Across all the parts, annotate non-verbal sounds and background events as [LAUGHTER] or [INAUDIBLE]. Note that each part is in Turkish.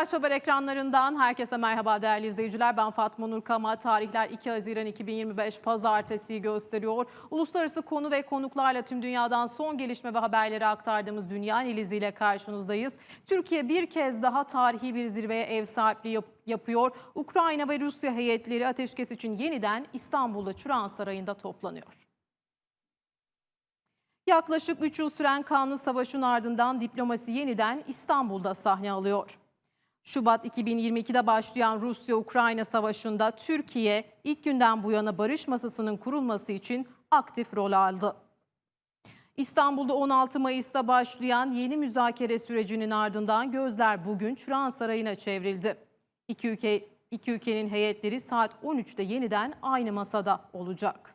Flash Haber ekranlarından herkese merhaba değerli izleyiciler. Ben Fatma Nur Kama. Tarihler 2 Haziran 2025 Pazartesi'yi gösteriyor. Uluslararası konu ve konuklarla tüm dünyadan son gelişme ve haberleri aktardığımız Dünya Analizi ile karşınızdayız. Türkiye bir kez daha tarihi bir zirveye ev sahipliği yap- yapıyor. Ukrayna ve Rusya heyetleri ateşkes için yeniden İstanbul'da Çırağan Sarayı'nda toplanıyor. Yaklaşık 3 yıl süren kanlı savaşın ardından diplomasi yeniden İstanbul'da sahne alıyor. Şubat 2022'de başlayan Rusya-Ukrayna savaşında Türkiye ilk günden bu yana barış masasının kurulması için aktif rol aldı. İstanbul'da 16 Mayıs'ta başlayan yeni müzakere sürecinin ardından gözler bugün Çırağan Sarayı'na çevrildi. İki, ülke, iki ülkenin heyetleri saat 13'te yeniden aynı masada olacak.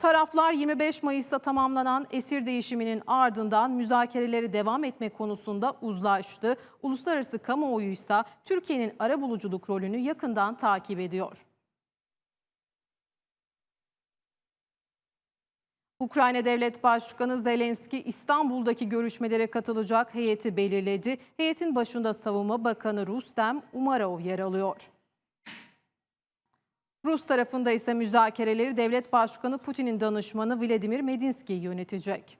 Taraflar 25 Mayıs'ta tamamlanan esir değişiminin ardından müzakereleri devam etme konusunda uzlaştı. Uluslararası kamuoyu ise Türkiye'nin arabuluculuk rolünü yakından takip ediyor. Ukrayna Devlet Başkanı Zelenski İstanbul'daki görüşmelere katılacak heyeti belirledi. Heyetin başında Savunma Bakanı Rustem Umarov yer alıyor. Rus tarafında ise müzakereleri Devlet Başkanı Putin'in danışmanı Vladimir Medinsky yönetecek.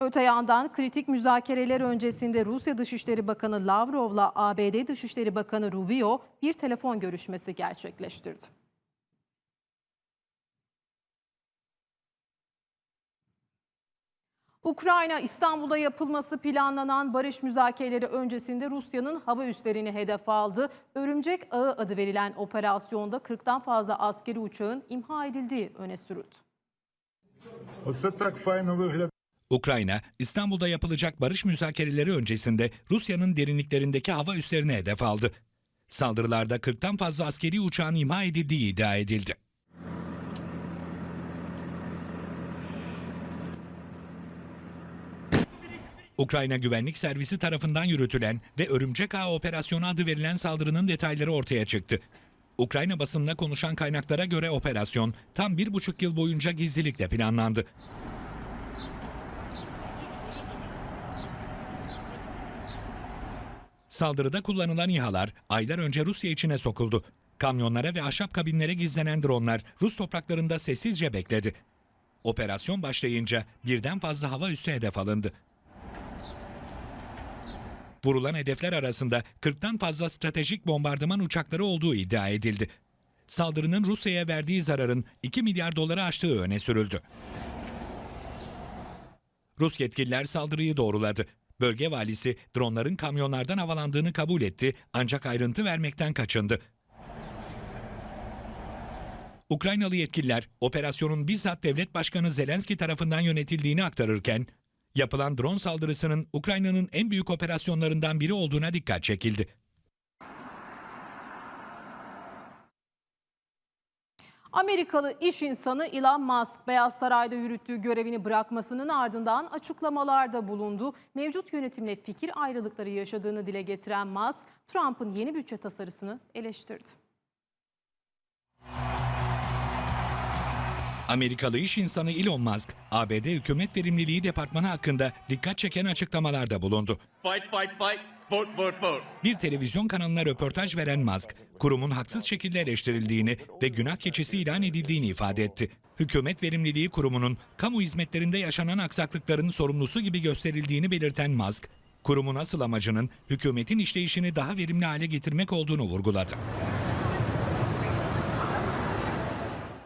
Öte yandan kritik müzakereler öncesinde Rusya Dışişleri Bakanı Lavrov'la ABD Dışişleri Bakanı Rubio bir telefon görüşmesi gerçekleştirdi. Ukrayna İstanbul'da yapılması planlanan barış müzakereleri öncesinde Rusya'nın hava üslerini hedef aldı. Örümcek Ağı adı verilen operasyonda 40'tan fazla askeri uçağın imha edildiği öne sürüldü. Ukrayna, İstanbul'da yapılacak barış müzakereleri öncesinde Rusya'nın derinliklerindeki hava üslerine hedef aldı. Saldırılarda 40'tan fazla askeri uçağın imha edildiği iddia edildi. Ukrayna Güvenlik Servisi tarafından yürütülen ve Örümcek Ağı Operasyonu adı verilen saldırının detayları ortaya çıktı. Ukrayna basınına konuşan kaynaklara göre operasyon tam bir buçuk yıl boyunca gizlilikle planlandı. Saldırıda kullanılan İHA'lar aylar önce Rusya içine sokuldu. Kamyonlara ve ahşap kabinlere gizlenen dronlar Rus topraklarında sessizce bekledi. Operasyon başlayınca birden fazla hava üssü hedef alındı. Vurulan hedefler arasında 40'tan fazla stratejik bombardıman uçakları olduğu iddia edildi. Saldırının Rusya'ya verdiği zararın 2 milyar doları aştığı öne sürüldü. Rus yetkililer saldırıyı doğruladı. Bölge valisi dronların kamyonlardan havalandığını kabul etti ancak ayrıntı vermekten kaçındı. Ukraynalı yetkililer operasyonun bizzat devlet başkanı Zelenski tarafından yönetildiğini aktarırken yapılan drone saldırısının Ukrayna'nın en büyük operasyonlarından biri olduğuna dikkat çekildi. Amerikalı iş insanı Elon Musk, Beyaz Saray'da yürüttüğü görevini bırakmasının ardından açıklamalarda bulundu. Mevcut yönetimle fikir ayrılıkları yaşadığını dile getiren Musk, Trump'ın yeni bütçe tasarısını eleştirdi. Amerikalı iş insanı Elon Musk, ABD Hükümet Verimliliği Departmanı hakkında dikkat çeken açıklamalarda bulundu. Fight, fight, fight. Vote, vote, vote. Bir televizyon kanalına röportaj veren Musk, kurumun haksız şekilde eleştirildiğini ve günah keçisi ilan edildiğini ifade etti. Hükümet Verimliliği Kurumu'nun kamu hizmetlerinde yaşanan aksaklıkların sorumlusu gibi gösterildiğini belirten Musk, kurumun asıl amacının hükümetin işleyişini daha verimli hale getirmek olduğunu vurguladı.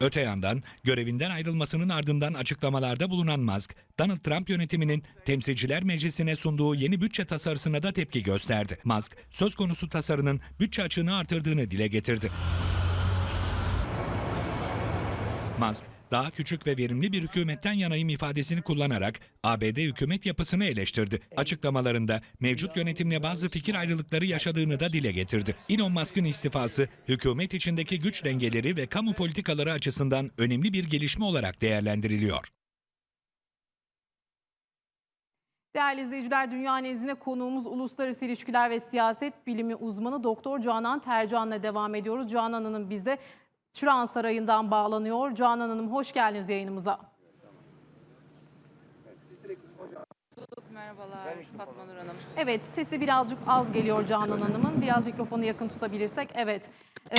Öte yandan görevinden ayrılmasının ardından açıklamalarda bulunan Musk, Donald Trump yönetiminin Temsilciler Meclisi'ne sunduğu yeni bütçe tasarısına da tepki gösterdi. Musk, söz konusu tasarının bütçe açığını artırdığını dile getirdi. Musk, daha küçük ve verimli bir hükümetten yanayım ifadesini kullanarak ABD hükümet yapısını eleştirdi. Açıklamalarında mevcut yönetimle bazı fikir ayrılıkları yaşadığını da dile getirdi. Elon Musk'ın istifası, hükümet içindeki güç dengeleri ve kamu politikaları açısından önemli bir gelişme olarak değerlendiriliyor. Değerli izleyiciler, Dünya Nezdine konuğumuz Uluslararası İlişkiler ve Siyaset Bilimi uzmanı Doktor Canan Tercan'la devam ediyoruz. Canan Hanım bize Çırağan Sarayı'ndan bağlanıyor. Canan Hanım hoş geldiniz yayınımıza. Merhabalar Fatma Nur Hanım. Evet sesi birazcık az geliyor Canan Hanım'ın. Biraz mikrofonu yakın tutabilirsek. Evet.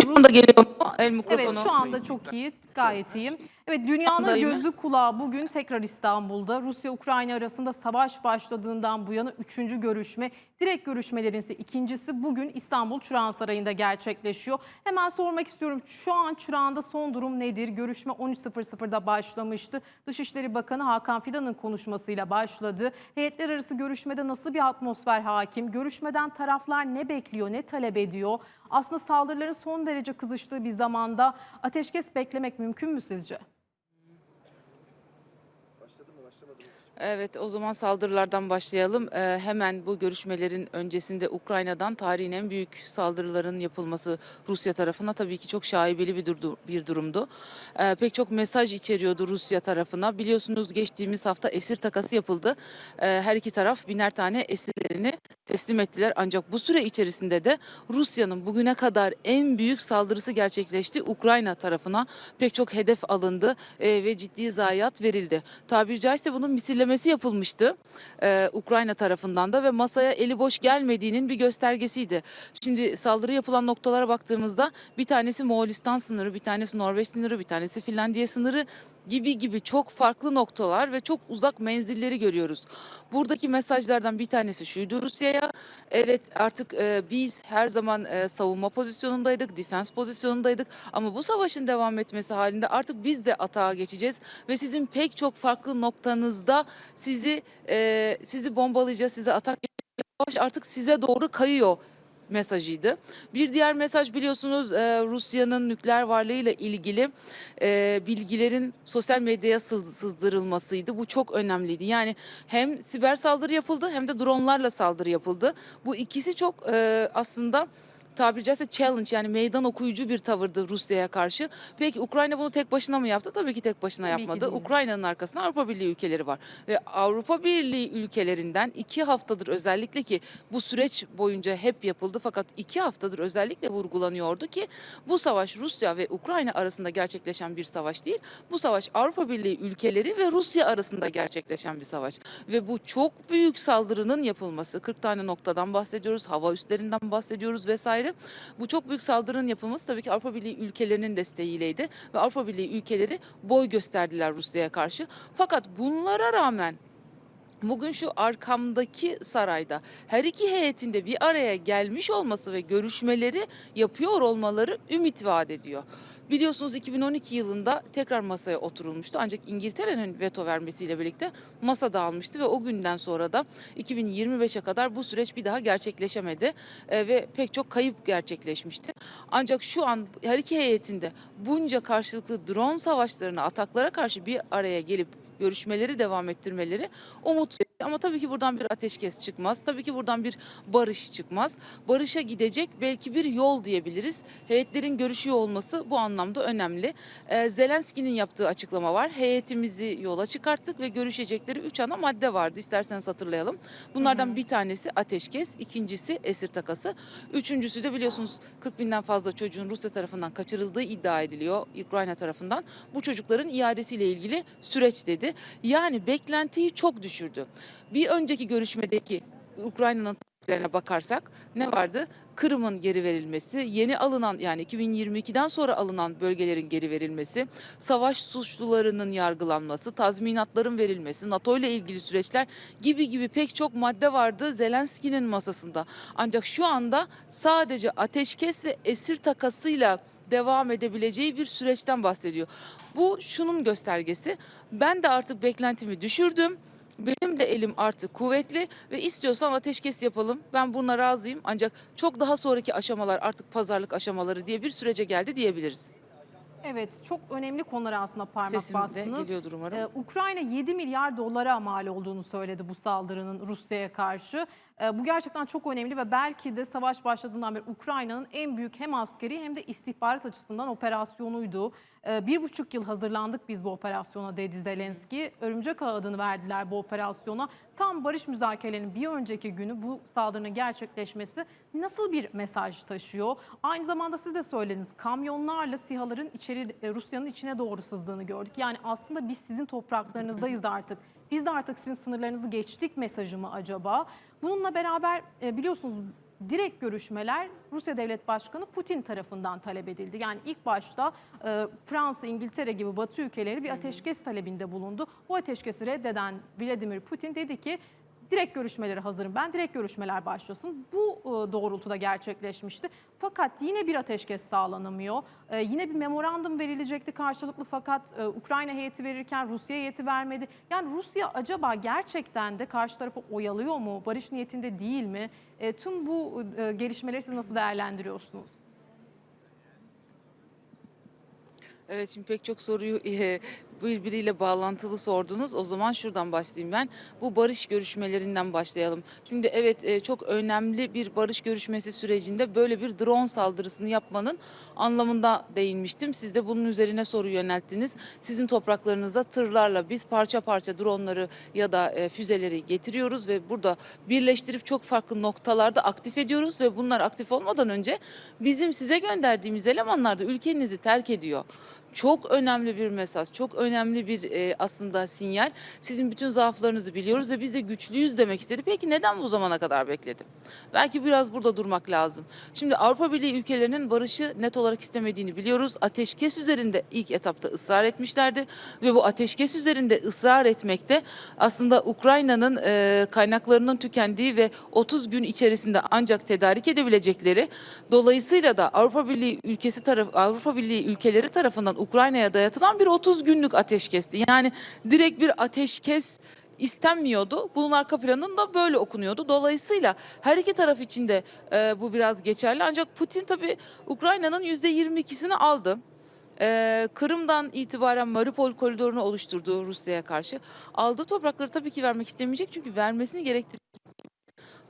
Şu anda geliyor mu el mikrofonu? Evet şu anda çok iyi, gayet iyi. Evet dünyanın Andayım mı? gözü kulağı bugün tekrar İstanbul'da. Rusya-Ukrayna arasında savaş başladığından bu yana üçüncü görüşme. Direkt görüşmelerin ise ikincisi bugün İstanbul Çırağan Sarayı'nda gerçekleşiyor. Hemen sormak istiyorum şu an Çırağan'da son durum nedir? Görüşme 13.00'da başlamıştı. Dışişleri Bakanı Hakan Fidan'ın konuşmasıyla başladı. Heyetler arası görüşmede nasıl bir atmosfer hakim? Görüşmeden taraflar ne bekliyor, ne talep ediyor? Aslında saldırıların son derece kızıştığı bir zamanda ateşkes beklemek mümkün mü sizce? Evet o zaman saldırılardan başlayalım. Ee, hemen bu görüşmelerin öncesinde Ukrayna'dan tarihin en büyük saldırıların yapılması Rusya tarafına tabii ki çok şaibeli bir, durdu, bir durumdu. Ee, pek çok mesaj içeriyordu Rusya tarafına. Biliyorsunuz geçtiğimiz hafta esir takası yapıldı. Ee, her iki taraf biner tane esirlerini teslim ettiler. Ancak bu süre içerisinde de Rusya'nın bugüne kadar en büyük saldırısı gerçekleşti. Ukrayna tarafına pek çok hedef alındı e, ve ciddi zayiat verildi. Tabiri caizse bunun misillemesi yapılmıştı e, Ukrayna tarafından da ve masaya eli boş gelmediğinin bir göstergesiydi. Şimdi saldırı yapılan noktalara baktığımızda bir tanesi Moğolistan sınırı, bir tanesi Norveç sınırı, bir tanesi Finlandiya sınırı gibi gibi çok farklı noktalar ve çok uzak menzilleri görüyoruz. Buradaki mesajlardan bir tanesi şuydu Rusya'ya. Evet artık e, biz her zaman e, savunma pozisyonundaydık, defense pozisyonundaydık ama bu savaşın devam etmesi halinde artık biz de atağa geçeceğiz ve sizin pek çok farklı noktanızda sizi e, sizi bombalayacağız, size atak savaş artık size doğru kayıyor mesajıydı. Bir diğer mesaj biliyorsunuz e, Rusya'nın nükleer varlığıyla ilgili e, bilgilerin sosyal medyaya sız- sızdırılmasıydı. Bu çok önemliydi. Yani hem siber saldırı yapıldı hem de dronlarla saldırı yapıldı. Bu ikisi çok e, aslında tabiri caizse challenge yani meydan okuyucu bir tavırdı Rusya'ya karşı. Peki Ukrayna bunu tek başına mı yaptı? Tabii ki tek başına Tabii yapmadı. Ukrayna'nın arkasında Avrupa Birliği ülkeleri var. Ve Avrupa Birliği ülkelerinden iki haftadır özellikle ki bu süreç boyunca hep yapıldı fakat iki haftadır özellikle vurgulanıyordu ki bu savaş Rusya ve Ukrayna arasında gerçekleşen bir savaş değil. Bu savaş Avrupa Birliği ülkeleri ve Rusya arasında gerçekleşen bir savaş. Ve bu çok büyük saldırının yapılması 40 tane noktadan bahsediyoruz, hava üslerinden bahsediyoruz vesaire. Bu çok büyük saldırının yapılması tabii ki Avrupa Birliği ülkelerinin desteğiyleydi ve Avrupa Birliği ülkeleri boy gösterdiler Rusya'ya karşı. Fakat bunlara rağmen Bugün şu arkamdaki sarayda her iki heyetinde bir araya gelmiş olması ve görüşmeleri yapıyor olmaları ümit vaat ediyor. Biliyorsunuz 2012 yılında tekrar masaya oturulmuştu ancak İngiltere'nin veto vermesiyle birlikte masa dağılmıştı ve o günden sonra da 2025'e kadar bu süreç bir daha gerçekleşemedi e, ve pek çok kayıp gerçekleşmişti. Ancak şu an her iki heyetinde bunca karşılıklı drone savaşlarına, ataklara karşı bir araya gelip görüşmeleri devam ettirmeleri umut. Ama tabii ki buradan bir ateşkes çıkmaz. Tabii ki buradan bir barış çıkmaz. Barışa gidecek belki bir yol diyebiliriz. Heyetlerin görüşüyor olması bu anlamda önemli. Ee, Zelenski'nin yaptığı açıklama var. Heyetimizi yola çıkarttık ve görüşecekleri üç ana madde vardı. İsterseniz hatırlayalım. Bunlardan bir tanesi ateşkes, ikincisi esir takası. Üçüncüsü de biliyorsunuz 40 binden fazla çocuğun Rusya tarafından kaçırıldığı iddia ediliyor Ukrayna tarafından. Bu çocukların iadesiyle ilgili süreç dedi. Yani beklentiyi çok düşürdü. Bir önceki görüşmedeki Ukrayna'nın tarihlerine bakarsak ne vardı? Kırım'ın geri verilmesi, yeni alınan yani 2022'den sonra alınan bölgelerin geri verilmesi, savaş suçlularının yargılanması, tazminatların verilmesi, NATO ile ilgili süreçler gibi gibi pek çok madde vardı Zelenski'nin masasında. Ancak şu anda sadece ateşkes ve esir takasıyla devam edebileceği bir süreçten bahsediyor. Bu şunun göstergesi. Ben de artık beklentimi düşürdüm. De elim artık kuvvetli ve istiyorsan ateşkes yapalım. Ben buna razıyım. Ancak çok daha sonraki aşamalar artık pazarlık aşamaları diye bir sürece geldi diyebiliriz. Evet çok önemli konulara aslında parmak Sesim bastınız. geliyordur umarım. Ee, Ukrayna 7 milyar dolara mal olduğunu söyledi bu saldırının Rusya'ya karşı. Ee, bu gerçekten çok önemli ve belki de savaş başladığından beri Ukrayna'nın en büyük hem askeri hem de istihbarat açısından operasyonuydu. Ee, bir buçuk yıl hazırlandık biz bu operasyona dedi Zelenski. Örümcek Ağı adını verdiler bu operasyona. Tam barış müzakerelerinin bir önceki günü bu saldırının gerçekleşmesi nasıl bir mesaj taşıyor? Aynı zamanda siz de söylediniz kamyonlarla SİHA'ların e, Rusya'nın içine doğru sızdığını gördük. Yani aslında biz sizin topraklarınızdayız artık Biz de artık sizin sınırlarınızı geçtik mesajı mı acaba? Bununla beraber e, biliyorsunuz direkt görüşmeler Rusya Devlet Başkanı Putin tarafından talep edildi. Yani ilk başta e, Fransa, İngiltere gibi Batı ülkeleri bir ateşkes talebinde bulundu. Bu ateşkesi reddeden Vladimir Putin dedi ki direkt görüşmelere hazırım ben, direkt görüşmeler başlasın. Bu e, doğrultuda gerçekleşmişti. Fakat yine bir ateşkes sağlanamıyor. E, yine bir memorandum verilecekti karşılıklı fakat e, Ukrayna heyeti verirken Rusya heyeti vermedi. Yani Rusya acaba gerçekten de karşı tarafı oyalıyor mu? Barış niyetinde değil mi? Tüm bu gelişmeleri siz nasıl değerlendiriyorsunuz? Evet şimdi pek çok soruyu birbiriyle bağlantılı sordunuz. O zaman şuradan başlayayım ben. Bu barış görüşmelerinden başlayalım. Şimdi evet e, çok önemli bir barış görüşmesi sürecinde böyle bir drone saldırısını yapmanın anlamında değinmiştim. Siz de bunun üzerine soru yönelttiniz. Sizin topraklarınızda tırlarla biz parça parça dronları ya da e, füzeleri getiriyoruz ve burada birleştirip çok farklı noktalarda aktif ediyoruz ve bunlar aktif olmadan önce bizim size gönderdiğimiz elemanlar da ülkenizi terk ediyor. Çok önemli bir mesaj, çok önemli bir e, aslında sinyal. Sizin bütün zaaflarınızı biliyoruz ve biz de güçlüyüz demek istedi. Peki neden bu zamana kadar bekledi? Belki biraz burada durmak lazım. Şimdi Avrupa Birliği ülkelerinin barışı net olarak istemediğini biliyoruz. Ateşkes üzerinde ilk etapta ısrar etmişlerdi ve bu ateşkes üzerinde ısrar etmekte aslında Ukrayna'nın e, kaynaklarının tükendiği ve 30 gün içerisinde ancak tedarik edebilecekleri dolayısıyla da Avrupa Birliği ülkesi taraf Avrupa Birliği ülkeleri tarafından Ukrayna'ya dayatılan bir 30 günlük ateşkesti. Yani direkt bir ateşkes istenmiyordu. Bunun arka planında böyle okunuyordu. Dolayısıyla her iki taraf için de e, bu biraz geçerli. Ancak Putin tabii Ukrayna'nın %22'sini aldı. Ee, Kırım'dan itibaren Mariupol koridorunu oluşturduğu Rusya'ya karşı aldığı toprakları tabii ki vermek istemeyecek çünkü vermesini gerektirecek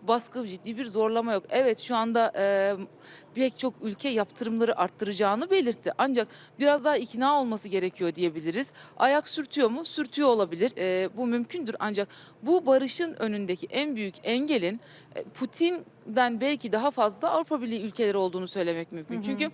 baskı ciddi bir zorlama yok. Evet şu anda e, pek çok ülke yaptırımları arttıracağını belirtti. Ancak biraz daha ikna olması gerekiyor diyebiliriz. Ayak sürtüyor mu? Sürtüyor olabilir. E, bu mümkündür ancak bu barışın önündeki en büyük engelin e, Putin'den belki daha fazla Avrupa Birliği ülkeleri olduğunu söylemek mümkün. Çünkü e,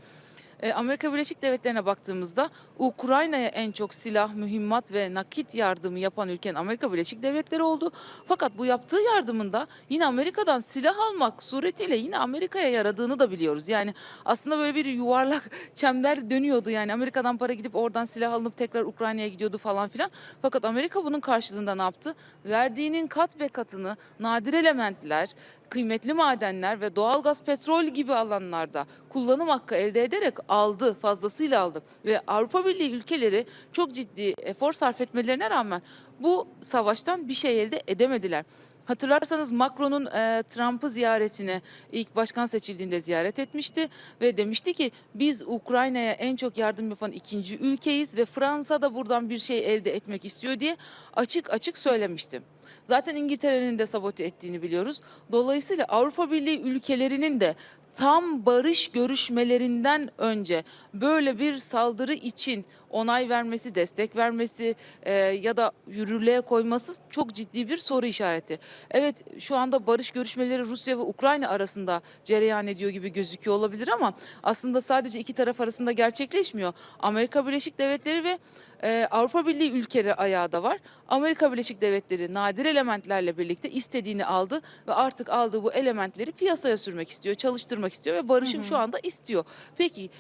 Amerika Birleşik Devletleri'ne baktığımızda Ukrayna'ya en çok silah, mühimmat ve nakit yardımı yapan ülkenin Amerika Birleşik Devletleri oldu. Fakat bu yaptığı yardımında yine Amerika'dan silah almak suretiyle yine Amerika'ya yaradığını da biliyoruz. Yani aslında böyle bir yuvarlak [LAUGHS] çember dönüyordu. Yani Amerika'dan para gidip oradan silah alınıp tekrar Ukrayna'ya gidiyordu falan filan. Fakat Amerika bunun karşılığında ne yaptı? Verdiğinin kat be katını nadir elementler, kıymetli madenler ve doğalgaz, petrol gibi alanlarda kullanım hakkı elde ederek aldı, fazlasıyla aldı. Ve Avrupa Birliği ülkeleri çok ciddi efor sarf etmelerine rağmen bu savaştan bir şey elde edemediler. Hatırlarsanız Macron'un e, Trump'ı ziyaretini ilk başkan seçildiğinde ziyaret etmişti ve demişti ki biz Ukrayna'ya en çok yardım yapan ikinci ülkeyiz ve Fransa da buradan bir şey elde etmek istiyor diye açık açık söylemişti. Zaten İngiltere'nin de sabote ettiğini biliyoruz. Dolayısıyla Avrupa Birliği ülkelerinin de tam barış görüşmelerinden önce böyle bir saldırı için onay vermesi, destek vermesi e, ya da yürürlüğe koyması çok ciddi bir soru işareti. Evet şu anda barış görüşmeleri Rusya ve Ukrayna arasında cereyan ediyor gibi gözüküyor olabilir ama aslında sadece iki taraf arasında gerçekleşmiyor. Amerika Birleşik Devletleri ve e, Avrupa Birliği ülkeleri ayağı da var. Amerika Birleşik Devletleri nadir elementlerle birlikte istediğini aldı ve artık aldığı bu elementleri piyasaya sürmek istiyor, çalıştırmak istiyor ve barışım şu anda istiyor. Peki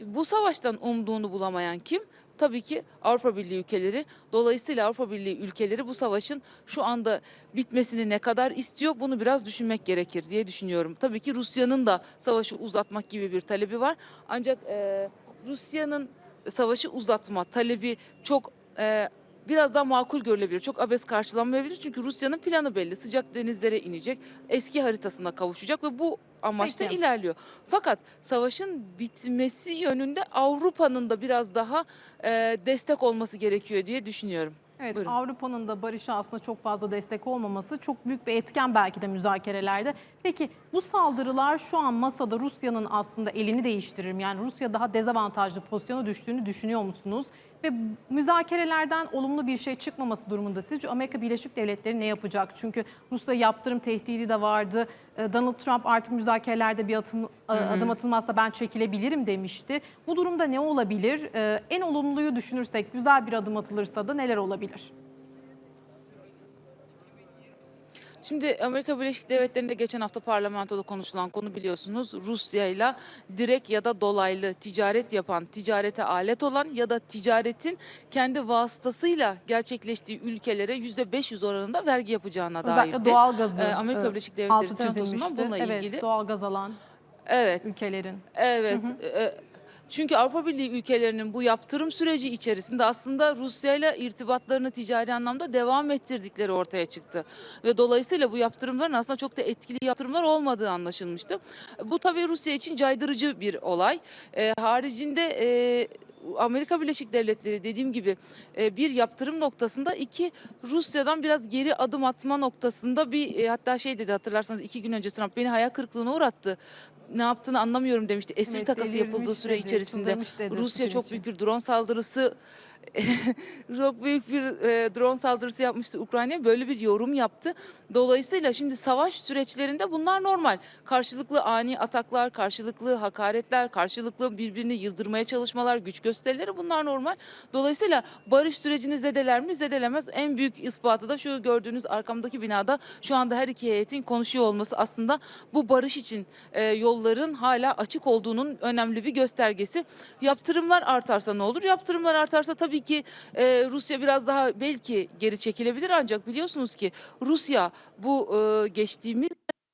bu savaştan umduğunu bulamayan kim? Tabii ki Avrupa Birliği ülkeleri. Dolayısıyla Avrupa Birliği ülkeleri bu savaşın şu anda bitmesini ne kadar istiyor bunu biraz düşünmek gerekir diye düşünüyorum. Tabii ki Rusya'nın da savaşı uzatmak gibi bir talebi var. Ancak e, Rusya'nın savaşı uzatma talebi çok e, biraz daha makul görülebilir. Çok abes karşılanmayabilir. Çünkü Rusya'nın planı belli. Sıcak denizlere inecek, eski haritasına kavuşacak ve bu amaçla Peki. ilerliyor. Fakat savaşın bitmesi yönünde Avrupa'nın da biraz daha e, destek olması gerekiyor diye düşünüyorum. Evet Buyurun. Avrupa'nın da barışa aslında çok fazla destek olmaması çok büyük bir etken belki de müzakerelerde. Peki bu saldırılar şu an masada Rusya'nın aslında elini değiştirir mi? Yani Rusya daha dezavantajlı pozisyona düştüğünü düşünüyor musunuz? Ve müzakerelerden olumlu bir şey çıkmaması durumunda sizce Amerika Birleşik Devletleri ne yapacak? Çünkü Rusya yaptırım tehdidi de vardı. Ee, Donald Trump artık müzakerelerde bir atım, adım atılmazsa ben çekilebilirim demişti. Bu durumda ne olabilir? Ee, En olumluyu düşünürsek güzel bir adım atılırsa da neler olabilir? Şimdi Amerika Birleşik Devletleri'nde geçen hafta parlamentoda konuşulan konu biliyorsunuz Rusya ile direkt ya da dolaylı ticaret yapan, ticarete alet olan ya da ticaretin kendi vasıtasıyla gerçekleştiği ülkelere %500 oranında vergi yapacağına dairdi. Özellikle doğalgazı Ee, Amerika e, Birleşik Devletleri Senatosu'ndan bununla evet, ilgili. doğalgaz alan Evet. ülkelerin. Evet. e, Çünkü Avrupa Birliği ülkelerinin bu yaptırım süreci içerisinde aslında Rusya ile irtibatlarını ticari anlamda devam ettirdikleri ortaya çıktı. Ve dolayısıyla bu yaptırımların aslında çok da etkili yaptırımlar olmadığı anlaşılmıştı. Bu tabii Rusya için caydırıcı bir olay. E, haricinde e, Amerika Birleşik Devletleri dediğim gibi e, bir yaptırım noktasında iki Rusya'dan biraz geri adım atma noktasında bir e, hatta şey dedi hatırlarsanız iki gün önce Trump beni hayal kırıklığına uğrattı. Ne yaptığını anlamıyorum demişti. Esir Evet, takası yapıldığı süre dedi, içerisinde dedi Rusya çok büyük bir drone saldırısı [LAUGHS] çok büyük bir e, drone saldırısı yapmıştı Ukrayna'ya böyle bir yorum yaptı. Dolayısıyla şimdi savaş süreçlerinde bunlar normal. Karşılıklı ani ataklar, karşılıklı hakaretler, karşılıklı birbirini yıldırmaya çalışmalar, güç gösterileri bunlar normal. Dolayısıyla barış sürecini zedeler mi? Zedelemez. En büyük ispatı da şu gördüğünüz arkamdaki binada şu anda her iki heyetin konuşuyor olması aslında bu barış için e, yolların hala açık olduğunun önemli bir göstergesi. Yaptırımlar artarsa ne olur? Yaptırımlar artarsa tabii ki e, Rusya biraz daha belki geri çekilebilir ancak biliyorsunuz ki Rusya bu e, geçtiğimiz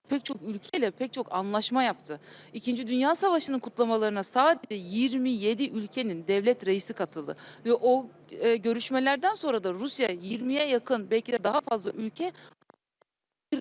pek çok ülkeyle pek çok anlaşma yaptı. İkinci Dünya Savaşı'nın kutlamalarına sadece 27 ülkenin devlet reisi katıldı. Ve o e, görüşmelerden sonra da Rusya 20'ye yakın belki de daha fazla ülke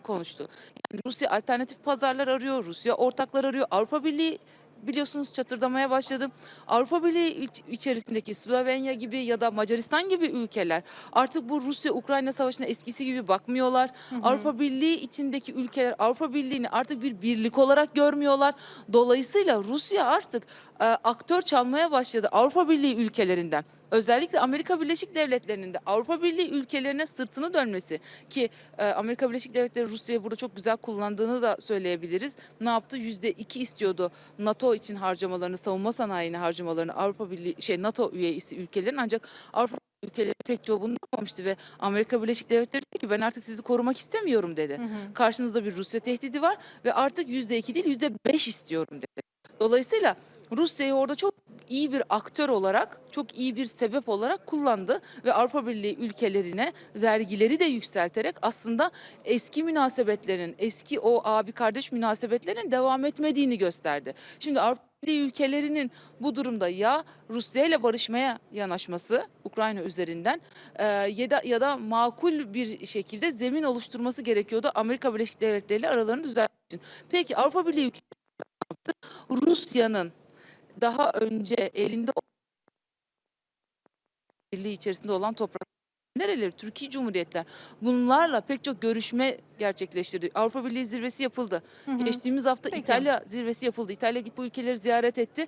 konuştu. Yani Rusya alternatif pazarlar arıyor, Rusya ortaklar arıyor. Avrupa Birliği biliyorsunuz çatırdamaya başladı. Avrupa Birliği iç- içerisindeki Slovenya gibi ya da Macaristan gibi ülkeler artık bu Rusya-Ukrayna savaşına eskisi gibi bakmıyorlar. Avrupa Birliği içindeki ülkeler Avrupa Birliği'ni artık bir birlik olarak görmüyorlar. Dolayısıyla Rusya artık e, aktör çalmaya başladı Avrupa Birliği ülkelerinden. Özellikle Amerika Birleşik Devletleri'nin de Avrupa Birliği ülkelerine sırtını dönmesi ki e, Amerika Birleşik Devletleri Rusya'yı burada çok güzel kullandığını da söyleyebiliriz. Ne yaptı? Yüzde iki istiyordu NATO için harcamalarını, savunma sanayine harcamalarını Avrupa Birliği şey NATO üyesi ülkelerin ancak Avrupa ülkeleri pek çoğu bunu yapmamıştı ve Amerika Birleşik Devletleri dedi ki ben artık sizi korumak istemiyorum dedi. Karşınızda bir Rusya tehdidi var ve artık yüzde iki değil yüzde beş istiyorum dedi. Dolayısıyla Rusya'yı orada çok iyi bir aktör olarak, çok iyi bir sebep olarak kullandı ve Avrupa Birliği ülkelerine vergileri de yükselterek aslında eski münasebetlerin, eski o abi kardeş münasebetlerin devam etmediğini gösterdi. Şimdi Avrupa Birliği ülkelerinin bu durumda ya Rusya ile barışmaya yanaşması Ukrayna üzerinden e, ya da ya da makul bir şekilde zemin oluşturması gerekiyordu Amerika Birleşik Devletleri ile aralarını düzeltmek için. Peki Avrupa Birliği ülkeleri? Rusya'nın daha önce elinde birliği içerisinde olan toprak nereleri Türkiye Cumhuriyetler bunlarla pek çok görüşme gerçekleştirdi. Avrupa Birliği zirvesi yapıldı. Geçtiğimiz hafta Peki. İtalya zirvesi yapıldı. İtalya gitti bu ülkeleri ziyaret etti.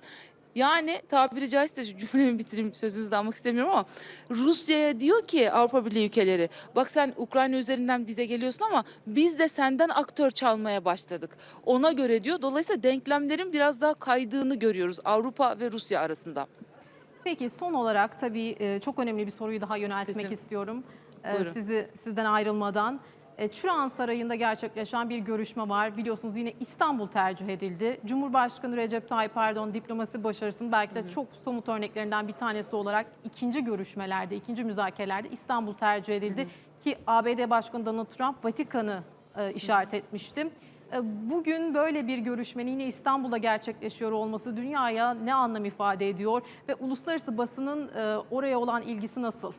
Yani tabiri caizse şu cümlemi [LAUGHS] bitireyim sözünüzü de almak istemiyorum ama Rusya'ya diyor ki Avrupa Birliği ülkeleri bak sen Ukrayna üzerinden bize geliyorsun ama biz de senden aktör çalmaya başladık. Ona göre diyor. Dolayısıyla denklemlerin biraz daha kaydığını görüyoruz Avrupa ve Rusya arasında. Peki son olarak tabii çok önemli bir soruyu daha yöneltmek Sesim. istiyorum. Buyurun. Sizi sizden ayrılmadan. E, Çırağan Sarayı'nda gerçekleşen bir görüşme var. Biliyorsunuz yine İstanbul tercih edildi. Cumhurbaşkanı Recep Tayyip Erdoğan diplomasi başarısının belki de çok somut örneklerinden bir tanesi olarak ikinci görüşmelerde, ikinci müzakerelerde İstanbul tercih edildi. Ki ABD Başkanı Donald Trump Vatikan'ı e, işaret etmişti. E, Bugün böyle bir görüşmenin yine İstanbul'da gerçekleşiyor olması dünyaya ne anlam ifade ediyor ve uluslararası basının e, oraya olan ilgisi nasıl?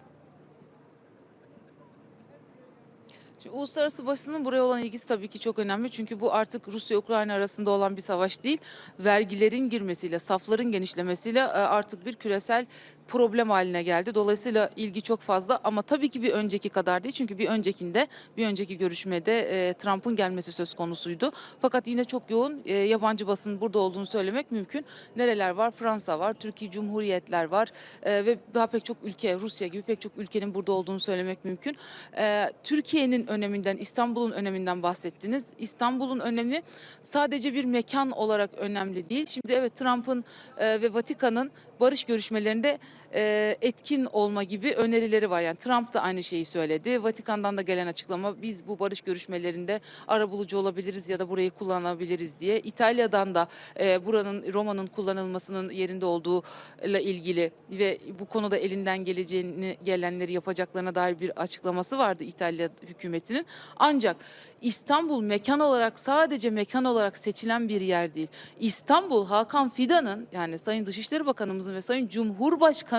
Şimdi uluslararası basının buraya olan ilgisi tabii ki çok önemli. Çünkü bu artık Rusya-Ukrayna arasında olan bir savaş değil. Vergilerin girmesiyle, safların genişlemesiyle e, artık bir küresel problem haline geldi. Dolayısıyla ilgi çok fazla ama tabii ki bir önceki kadar değil. Çünkü bir öncekinde, bir önceki görüşmede e, Trump'ın gelmesi söz konusuydu. Fakat yine çok yoğun e, yabancı basının burada olduğunu söylemek mümkün. Nereler var? Fransa var, Türkiye Cumhuriyetler var e, ve daha pek çok ülke, Rusya gibi pek çok ülkenin burada olduğunu söylemek mümkün. E, Türkiye'nin öneminden, İstanbul'un öneminden bahsettiniz. İstanbul'un önemi sadece bir mekan olarak önemli değil. Şimdi evet Trump'ın e, ve Vatikan'ın barış görüşmelerinde e, etkin olma gibi önerileri var. Yani Trump da aynı şeyi söyledi. Vatikan'dan da gelen açıklama biz bu barış görüşmelerinde arabulucu olabiliriz ya da burayı kullanabiliriz diye. İtalya'dan da e, buranın Roma'nın kullanılmasının yerinde olduğu ile ilgili ve bu konuda elinden geleceğini gelenleri yapacaklarına dair bir açıklaması vardı İtalya hükümetinin. Ancak İstanbul mekan olarak sadece mekan olarak seçilen bir yer değil. İstanbul Hakan Fidan'ın yani Sayın Dışişleri Bakanımızın ve Sayın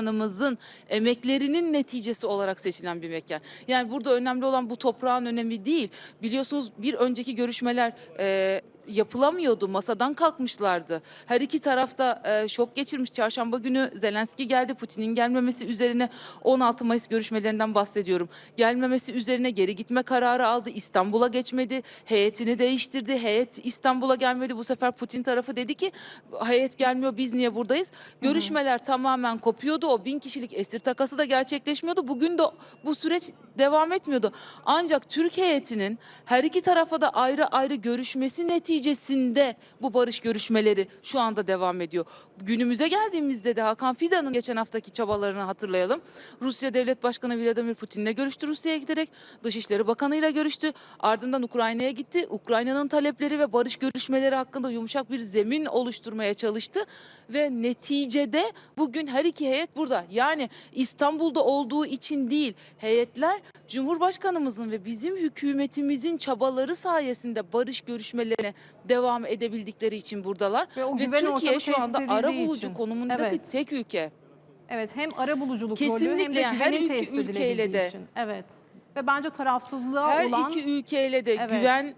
Cumhurbaşkanımızın emeklerinin neticesi olarak seçilen bir mekan. Yani burada önemli olan bu toprağın önemi değil. Biliyorsunuz bir önceki görüşmeler e, yapılamıyordu. Masadan kalkmışlardı. Her iki tarafta e, şok geçirmiş. Çarşamba günü Zelenski geldi. Putin'in gelmemesi üzerine 16 Mayıs görüşmelerinden bahsediyorum. Gelmemesi üzerine geri gitme kararı aldı. İstanbul'a geçmedi. Heyetini değiştirdi. Heyet İstanbul'a gelmedi. Bu sefer Putin tarafı dedi ki heyet gelmiyor biz niye buradayız? Görüşmeler tamamen kopuyordu. O bin kişilik esir takası da gerçekleşmiyordu. Bugün de bu süreç devam etmiyordu. Ancak Türk heyetinin her iki tarafa da ayrı ayrı görüşmesi neticesinde bu barış görüşmeleri şu anda devam ediyor. Günümüze geldiğimizde de Hakan Fidan'ın geçen haftaki çabalarını hatırlayalım. Rusya Devlet Başkanı Vladimir Putin'le görüştü Rusya'ya giderek. Dışişleri Bakanı'yla görüştü. Ardından Ukrayna'ya gitti. Ukrayna'nın talepleri ve barış görüşmeleri hakkında yumuşak bir zemin oluşturmaya çalıştı. Ve neticede bugün her iki heyet burada. Yani İstanbul'da olduğu için değil heyetler Cumhurbaşkanımızın ve bizim hükümetimizin çabaları sayesinde barış görüşmelerine devam edebildikleri için buradalar. Ve o Ve güven Türkiye şu anda ara bulucu için. konumundaki Evet. tek ülke. Evet hem ara buluculuk rolü hem Kesinlikle de yani her iki ülkeyle de. için. Evet. Ve bence tarafsızlığa Her olan iki ülkeyle de Evet. güven,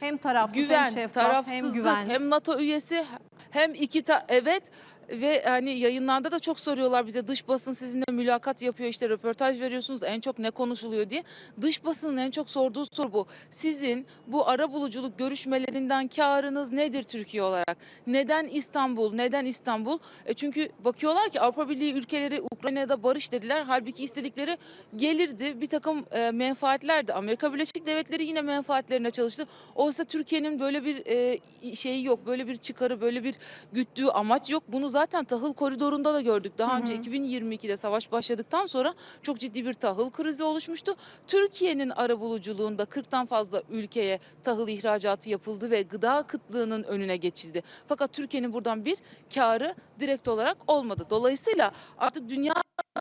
hem tarafsız hem güven, şeffaf hem tarafsızlık, güven. hem NATO üyesi hem iki ta evet ve hani yayınlarda da çok soruyorlar bize dış basın sizinle mülakat yapıyor işte röportaj veriyorsunuz en çok ne konuşuluyor diye. Dış basının en çok sorduğu soru bu. Sizin bu ara buluculuk görüşmelerinden karınız nedir Türkiye olarak? Neden İstanbul? Neden İstanbul? E çünkü bakıyorlar ki Avrupa Birliği ülkeleri Ukrayna'da barış dediler. Halbuki istedikleri gelirdi. Bir takım e, menfaatlerdi. Amerika Birleşik Devletleri yine menfaatlerine çalıştı. Oysa Türkiye'nin böyle bir e, şeyi yok. Böyle bir çıkarı, böyle bir güttüğü amaç yok. Bunu zaten tahıl koridorunda da gördük. Daha önce 2022'de savaş başladıktan sonra çok ciddi bir tahıl krizi oluşmuştu. Türkiye'nin arabuluculuğunda 40'tan fazla ülkeye tahıl ihracatı yapıldı ve gıda kıtlığının önüne geçildi. Fakat Türkiye'nin buradan bir karı direkt olarak olmadı. Dolayısıyla artık dünya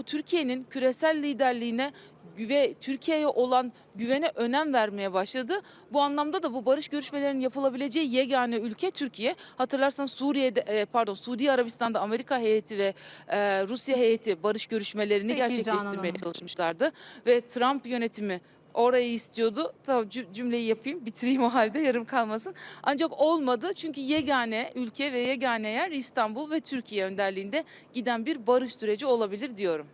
Türkiye'nin küresel liderliğine ve Türkiye'ye olan güvene önem vermeye başladı. Bu anlamda da bu barış görüşmelerinin yapılabileceği yegane ülke Türkiye. Hatırlarsanız Suriye'de e, pardon Suudi Arabistan'da Amerika heyeti ve e, Rusya heyeti barış görüşmelerini Peki gerçekleştirmeye çalışmışlardı ve Trump yönetimi orayı istiyordu. Tamam cü- cümleyi yapayım, bitireyim o halde yarım kalmasın. Ancak olmadı çünkü yegane ülke ve yegane yer İstanbul ve Türkiye önderliğinde giden bir barış süreci olabilir diyorum.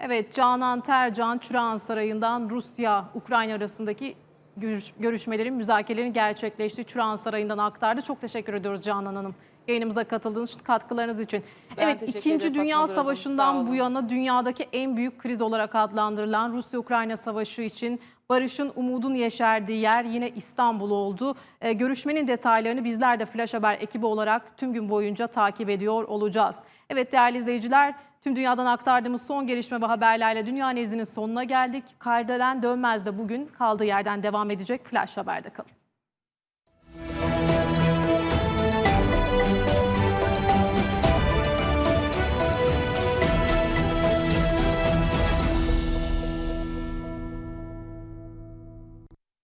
Evet Canan Tercan Çırağan Sarayı'ndan Rusya-Ukrayna arasındaki görüş- görüşmelerin, müzakerelerin gerçekleştiği Çırağan Sarayı'ndan aktardı. Çok teşekkür ediyoruz Canan Hanım. Yayınımıza katıldığınız için, katkılarınız için. Ben evet, İkinci Dünya Savaşı'ndan bu yana dünyadaki en büyük kriz olarak adlandırılan Rusya-Ukrayna Savaşı için barışın umudun yeşerdiği yer yine İstanbul oldu. Ee, görüşmenin detaylarını bizler de Flash Haber ekibi olarak tüm gün boyunca takip ediyor olacağız. Evet değerli izleyiciler, tüm dünyadan aktardığımız son gelişme ve haberlerle Dünya Nevzi'nin sonuna geldik. Kardelen Dönmez de bugün kaldığı yerden devam edecek Flash Haber'de kalın.